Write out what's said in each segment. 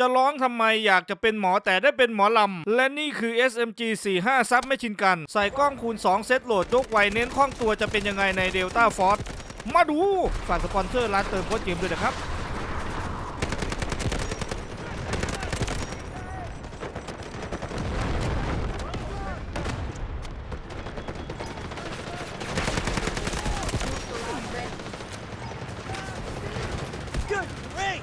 จะร้องทำไมอยากจะเป็นหมอแต่ได้เป็นหมอลำ และนี่คือ SMG 45ซับไม่ชินกัน ใส่กล้องคูณ 2 เซตโหลดยกไวเน้นคล่องตัวจะเป็นยังไงใน Delta Force มาดู ฝากสปอนเซอร์ร้านเติมโค้ดเกมด้วยนะครับ Good, great!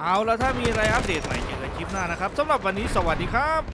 เอาแล้วถ้ามีอะไรอัปเดตใหม่เจอกันคลิปหน้านะครับสำหรับวันนี้สวัสดีครับ